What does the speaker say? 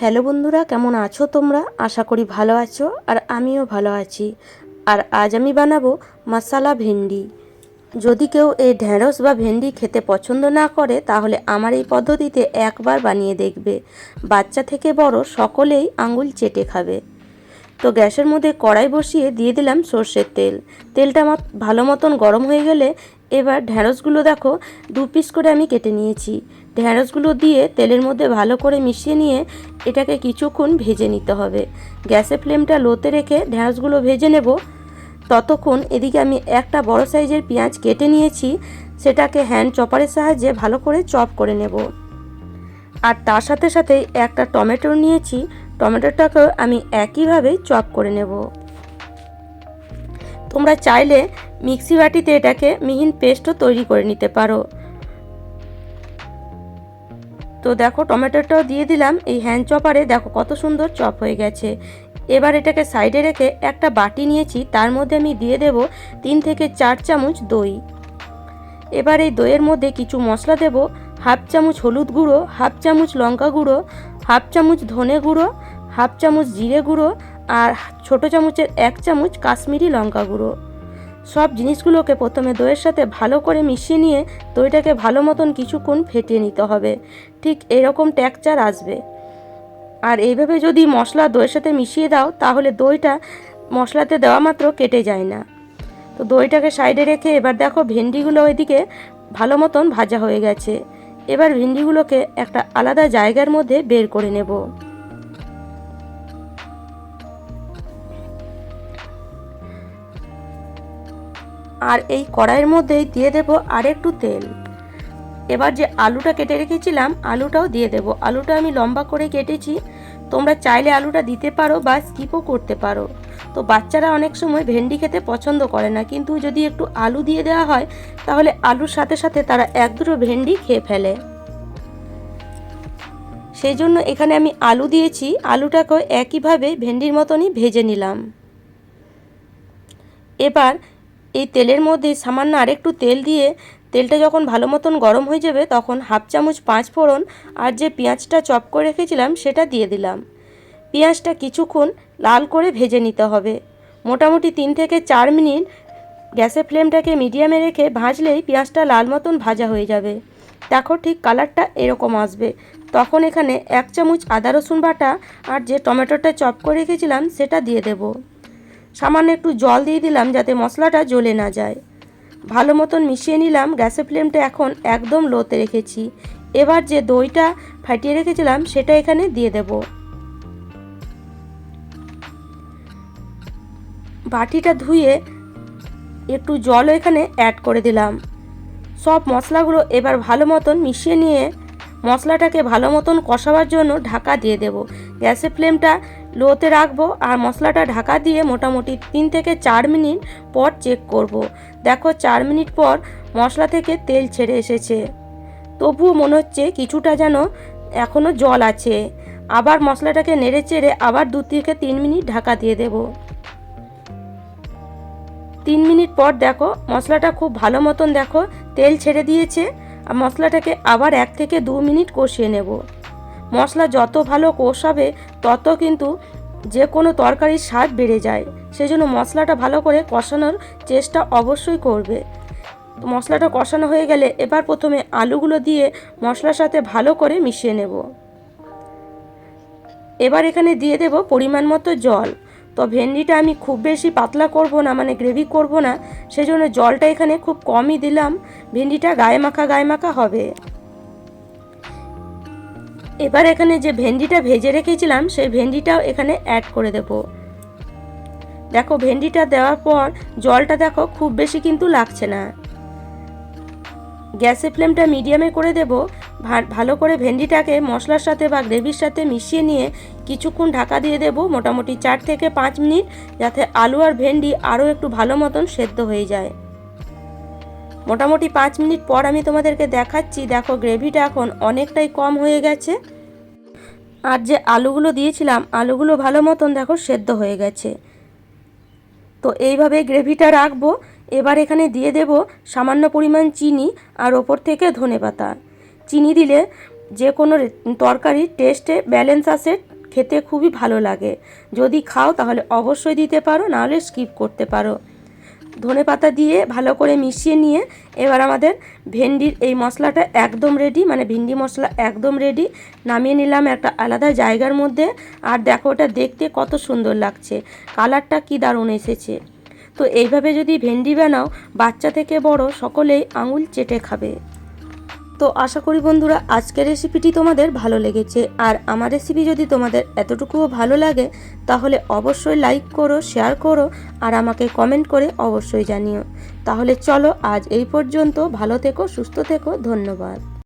Hello বন্ধুরা, কেমন আছো তোমরা? আশা করি ভালো আছো আর আমিও ভালো আছি। আর আজ আমি বানাবো মশালা ভেন্ডি। যদি কেউ এই ঢেঁড়স বা ভেন্ডি খেতে পছন্দ না করে, তাহলে আমার এই পদ্ধতিতে একবার বানিয়ে দেখবে। বাচ্চা থেকে বড় সকলেই আঙুল চেটে খাবে। তো গ্যাসের মধ্যে কড়াই বসিয়ে দিয়ে দিলাম সর্ষের তেল। তেলটা আমার ভালো মতন গরম হয়ে গেলে এবার ঢ্যাঁড়সগুলো দেখো, দু পিস করে আমি কেটে নিয়েছি। ঢ্যাঁড়সগুলো দিয়ে তেলের মধ্যে ভালো করে মিশিয়ে নিয়ে এটাকে কিছুক্ষণ ভেজে নিতে হবে। গ্যাসে ফ্লেমটা লোতে রেখে ঢ্যাঁড়সগুলো ভেজে নেব। ততক্ষণ এদিকে আমি একটা বড় সাইজের পেঁয়াজ কেটে নিয়েছি, সেটাকে হ্যান্ড চপারের সাহায্যে ভালো করে চপ করে নেব। আর তার সাথে সাথে একটা টমেটো নিয়েছি, টমেটোটাকেও আমি একইভাবে চপ করে নেব। তোমরা চাইলে মিক্সি বাটিতে এটাকে মিহিন পেস্টও তৈরি করে নিতে পারো। তো দেখো, টমেটোটাও দিয়ে দিলাম। এই হ্যান্ড চপারে দেখো কত সুন্দর চপ হয়ে গেছে। এবার এটাকে সাইডে রেখে একটা বাটি নিয়েছি, তার মধ্যে আমি দিয়ে দেব তিন থেকে চার চামচ দই। এবার এই দইয়ের মধ্যে কিছু মশলা দেব, হাফ চামচ হলুদ গুঁড়ো, হাফ চামচ লঙ্কা গুঁড়ো, হাফ চামচ ধনে গুঁড়ো, হাফ চামচ জিরে গুঁড়ো, আর ছোট চামচের এক চামচ কাশ্মীরি লঙ্কা গুঁড়ো। সব জিনিসগুলোকে প্রথমে দইয়ের সাথে ভালো করে মিশিয়ে নিয়ে দইটাকে ভালো মতন কিছুক্ষণ ফেটিয়ে নিতে হবে। ঠিক এরকম টেক্সচার আসবে। আর এইভাবে যদি মশলা দইয়ের সাথে মিশিয়ে দাও, তাহলে দইটা মশলাতে দেওয়া মাত্র কেটে যায় না। তো দইটাকে সাইডে রেখে এবার দেখো ভেন্ডিগুলো ওইদিকে ভালো মতন ভাজা হয়ে গেছে। এবার ভেন্ডিগুলোকে একটা আলাদা জায়গার মধ্যে বের করে নেব। আর এই কড়াইয়ের মধ্যেই দিয়ে দেব আরেকটু তেল। এবার যে আলুটা কেটে রেখেছিলাম, আলুটাও দিয়ে দেব। আলুটা আমি লম্বা করে কেটেছি। তোমরা চাইলে আলুটা দিতে পারো বা স্কিপও করতে পারো। তো বাচ্চারা অনেক সময় ভেন্ডি খেতে পছন্দ করে না, কিন্তু যদি একটু আলু দিয়ে দেওয়া হয়, তাহলে আলুর সাথে সাথে তারা এক দুটো ভেন্ডি খেয়ে ফেলে। সেই জন্য এখানে আমি আলু দিয়েছি। আলুটাকেও একইভাবে ভেন্ডির মতনই ভেজে নিলাম। এবার এই তেলের মধ্যে সামান্য আরেকটু তেল দিয়ে তেলটা যখন ভালো মতন গরম হয়ে যাবে, তখন হাফ চামচ পাঁচ ফোড়ন আর যে পেঁয়াজটা চপ করে রেখেছিলাম, সেটা দিয়ে দিলাম। পেঁয়াজটা কিছুক্ষণ লাল করে ভেজে নিতে হবে। মোটামুটি তিন থেকে চার মিনিট গ্যাসের ফ্লেমটাকে মিডিয়ামে রেখে ভাজলেই পেঁয়াজটা লাল মতন ভাজা হয়ে যাবে। দেখো ঠিক কালারটা এরকম আসবে। তখন এখানে এক চামচ আদা রসুন বাটা আর যে টমেটোটা চপ করে রেখেছিলাম, সেটা দিয়ে দেব। সামান্য একটু জল দিয়ে দিলাম যাতে মশলাটা জ্বলে না যায়। ভালো মতন মিশিয়ে নিলাম, গ্যাসের ফ্লেমটা এখন একদম লোতে রেখেছি। এবার যে দইটা ফাটিয়ে রেখেছিলাম, সেটা এখানে দিয়ে দেব। বাটিটা ধুয়ে একটু জলও এখানে অ্যাড করে দিলাম। সব মশলাগুলো এবার ভালো মতন মিশিয়ে নিয়ে মশলাটাকে ভালো মতন কষাবার জন্য ঢাকা দিয়ে দেব। গ্যাসের ফ্লেমটা লোতে রাখব আর মশলাটা ঢাকা দিয়ে মোটামুটি তিন থেকে চার মিনিট পর চেক করব। দেখো চার মিনিট পর মশলা থেকে তেল ছেড়ে এসেছে। তবুও মনে হচ্ছে কিছুটা যেন এখনও জল আছে। আবার মশলাটাকে নেড়ে চেড়ে আবার দু থেকে তিন মিনিট ঢাকা দিয়ে দেব। তিন মিনিট পর দেখো মশলাটা খুব ভালো মতন দেখো তেল ছেড়ে দিয়েছে। আর মশলাটাকে আবার এক থেকে দু মিনিট কষিয়ে নেব। মশলা যত ভালো কষাবে, তত কিন্তু যে কোনো তরকারির স্বাদ বেড়ে যায়। সেই জন্য মশলাটা ভালো করে কষানোর চেষ্টা অবশ্যই করবে। মশলাটা কষানো হয়ে গেলে এবার প্রথমে আলুগুলো দিয়ে মশলার সাথে ভালো করে মিশিয়ে নেব। এবার এখানে দিয়ে দেব পরিমাণ মতো জল। তো ভেন্ডিটা আমি খুব বেশি পাতলা করব না মানে গ্রেভি করব না সেই জন্য জলটা এখানে খুব কমই দিলাম। ভেন্ডিটা গায়ে মাখা গায়ে মাখা হবে। এবার এখানে যে ভেন্ডিটা ভেজে রেখেছিলাম, সেই ভেন্ডিটাও এখানে অ্যাড করে দেব। দেখো, ভেন্ডিটা দেওয়ার পর জলটা দেখো, খুব বেশি কিন্তু লাগছে না। গ্যাসের ফ্লেমটা মিডিয়ামে করে দেব। ভালো করে ভেন্ডিটাকে মশলার সাথে বা গ্রেভির সাথে মিশিয়ে নিয়ে কিছুক্ষণ ঢাকা দিয়ে দেব, মোটামুটি চার থেকে পাঁচ মিনিট, যাতে আলু আর ভেন্ডি আরও একটু ভালো মতন সেদ্ধ হয়ে যায়। মোটামুটি পাঁচ মিনিট পর আমি তোমাদেরকে দেখাচ্ছি, দেখো গ্রেভিটা এখন অনেকটাই কম হয়ে গেছে। আর যে আলুগুলো দিয়েছিলাম, আলুগুলো ভালো মতন দেখো সেদ্ধ হয়ে গেছে। তো এইভাবে গ্রেভিটা রাখব। এবার এখানে দিয়ে দেব সামান্য পরিমাণ চিনি আর ওপর থেকে ধনে পাতা। চিনি দিলে যে কোনো রে- তরকারি টেস্টে ব্যালেন্স আসে, খেতে খুবই ভালো লাগে। যদি খাও তাহলে অবশ্যই দিতে পারো, নাহলে স্কিপ করতে পারো। ধনে পাতা দিয়ে ভালো করে মিশিয়ে নিয়ে এবার আমাদের ভেন্ডির এই মশলাটা একদম রেডি মানে ভিন্ডি মশলা একদম রেডি নামিয়ে নিলাম একটা আলাদা জায়গার মধ্যে। আর দেখো ওটা দেখতে কত সুন্দর লাগছে। কালারটা কি দারুণ এসেছে। তো এইভাবে যদি ভেন্ডি বানাও, বাচ্চা থেকে বড় সকলেই আঙুল চেটে খাবে। তো আশা করি বন্ধুরা, আজকের রেসিপিটি তোমাদের ভালো লেগেছে। আর আমার রেসিপি যদি তোমাদের এতটুকুও ভালো লাগে, তাহলে অবশ্যই লাইক করো শেয়ার করো, আর আমাকে কমেন্ট করে অবশ্যই জানিও। তাহলে চলো আজ এই পর্যন্ত, ভালো থেকো, সুস্থ থেকো, ধন্যবাদ।